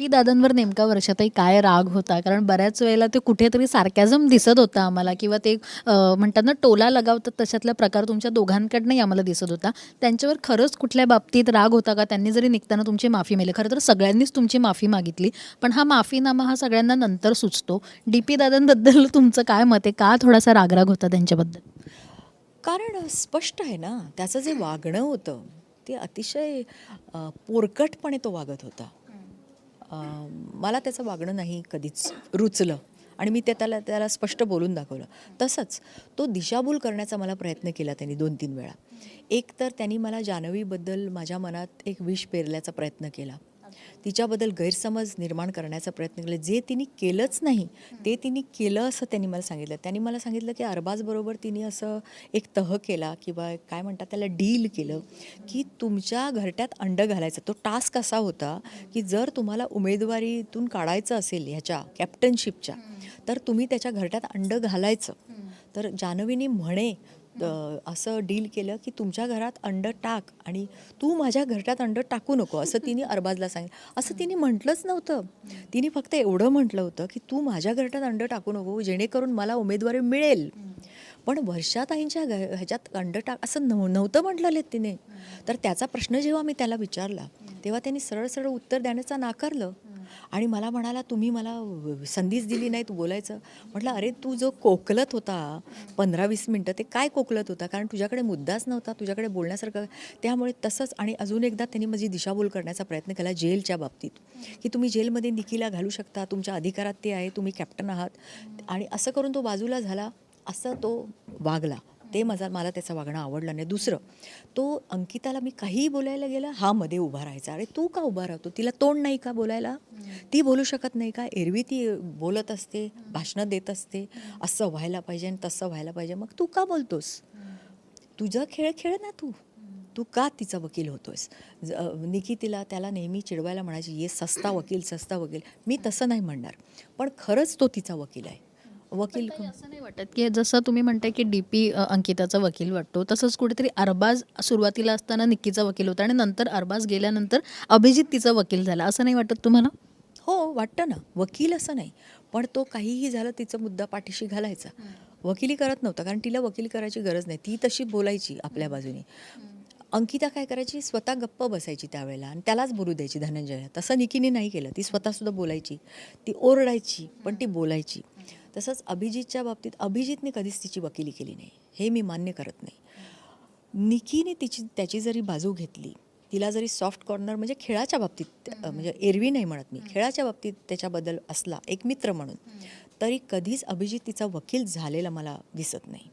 P दादांवर नेमका वर्षाताई काय राग होता? कारण बऱ्याच वेळेला ते कुठेतरी सार्कॅझम दिसत होता आम्हाला किंवा ते म्हणतात ना टोला लगावतात तशातला प्रकार तुमच्या दोघांकडनंही आम्हाला दिसत होता. त्यांच्यावर खरंच कुठल्या बाबतीत राग होता का? त्यांनी जरी निघताना तुमची माफी मिळेल खरं तर सगळ्यांनीच तुमची माफी मागितली पण हा माफीनामा हा सगळ्यांना नंतर सुचतो. डी पी दादांबद्दल तुमचं काय मत आहे? का थोडासा रागराग होता त्यांच्याबद्दल? कारण स्पष्ट आहे ना त्याचं जे वागणं होतं ते अतिशय पोरकटपणे तो वागत होता. मला त्याचं वागणं नाही कधीच रुचलं. आणि मी ते त्याला त्याला स्पष्ट बोलून दाखवलं. तसंच तो दिशाभूल करण्याचा मला प्रयत्न केला त्यांनी दोन तीन वेळा. एक तर त्यांनी मला जान्हवीबद्दल माझ्या मनात एक विष पेरल्याचा प्रयत्न केला. तिच्याबद्दल गैरसमज निर्माण करण्याचा प्रयत्न केला. जे तिने केलंच नाही ते तिने केलं असं त्यांनी मला सांगितलं. त्यांनी मला सांगितलं की अरबाजबरोबर तिने असं एक तह केला किंवा काय म्हणतात त्याला डील केलं की तुमच्या घरट्यात अंड घालायचं. तो टास्क असा होता की जर तुम्हाला उमेदवारीतून काढायचं असेल ह्याच्या कॅप्टनशिपच्या तर तुम्ही त्याच्या घरट्यात अंड घालायचं. तर जान्हवीने म्हणे असं डील केलं की तुमच्या घरात अंड टाक आणि तू माझ्या घरट्यात अंड टाकू नको असं तिने अरबाजला सांगितलं. असं तिने म्हटलंच नव्हतं. तिने फक्त एवढं म्हटलं होतं की तू माझ्या घरट्यात अंड टाकू नको जेणेकरून मला उमेदवारी मिळेल. पण वर्षाताईंच्या घ ह्याच्यात अंड टाक असं नव नव्हतं म्हटलेलं तिने. तर त्याचा प्रश्न जेव्हा मी त्याला विचारला तेव्हा त्यांनी सरळ सरळ उत्तर देण्याचा नाकारलं. आणि मला म्हणाला तुम्ही मला संधीच दिली नाही तू बोलायचं. म्हटलं अरे तू जो कोकलत होता पंधरा वीस मिनटं ते काय कोकलत होता? कारण तुझ्याकडे मुद्दाच नव्हता तुझ्याकडे बोलण्यासारखं. त्यामुळे तसंच आणि अजून एकदा त्यांनी माझी दिशाभूल करण्याचा प्रयत्न केला जेलच्या बाबतीत की तुम्ही जेलमध्ये निकीला घालू शकता तुमच्या अधिकारात ते आहे तुम्ही कॅप्टन आहात. आणि असं करून तो बाजूला झाला असं तो वागला. ते माझा मला त्याचं वागणं आवडलं नाही. दुसरं तो अंकिताला मी काहीही बोलायला गेलं हा मध्ये उभा राहायचा. अरे तू का उभा राहतो? तिला तोंड नाही का बोलायला? ती बोलू शकत नाही का? एरवी ती बोलत असते भाषणं देत असते. असं व्हायला पाहिजे आणि तसं व्हायला पाहिजे. मग तू का बोलतोस? तुझा खेळ खेळ ना तू. तू का तिचा वकील होतोयस ज- निकी तिला त्याला नेहमी चिडवायला म्हणायची ये सस्ता वकील सस्ता वकील. मी तसं नाही म्हणणार. पण खरंच तो तिचा वकील आहे. वकील पण असं नाही वाटत की जसं तुम्ही म्हणताय की डीपी अंकिताचा वकील वाटतो तसंच कुठेतरी अरबाज सुरुवातीला असताना निक्कीचा वकील होता आणि नंतर अरबाज गेल्यानंतर अभिजित तिचा वकील झाला. असं नाही वाटत तुम्हाला? हो वाटतं ना. वकील असं नाही. पण तो काहीही झालं तिचा मुद्दा पाठीशी घालायचा. वकिली करत नव्हता कारण तिला वकिली करायची गरज नाही. ती तशी बोलायची आपल्या बाजूने. अंकिता काय करायची? स्वतः गप्प बसायची त्यावेळेला आणि त्यालाच बोलू द्यायची धनंजय तसं निकीने नाही केलं. ती स्वतःसुद्धा बोलायची. ती ओरडायची पण ती बोलायची. तसंच अभिजितच्या बाबतीत अभिजितने कधीच तिची वकिली केली नाही. हे मी मान्य करत नाही. निकीने तिची त्याची जरी बाजू घेतली तिला जरी सॉफ्ट कॉर्नर म्हणजे खेळाच्या बाबतीत म्हणजे एरवी नाही म्हणत मी. खेळाच्या बाबतीत त्याच्याबद्दल असला एक मित्र म्हणून तरी कधीच अभिजित तिचा वकील झालेला मला दिसत नाही.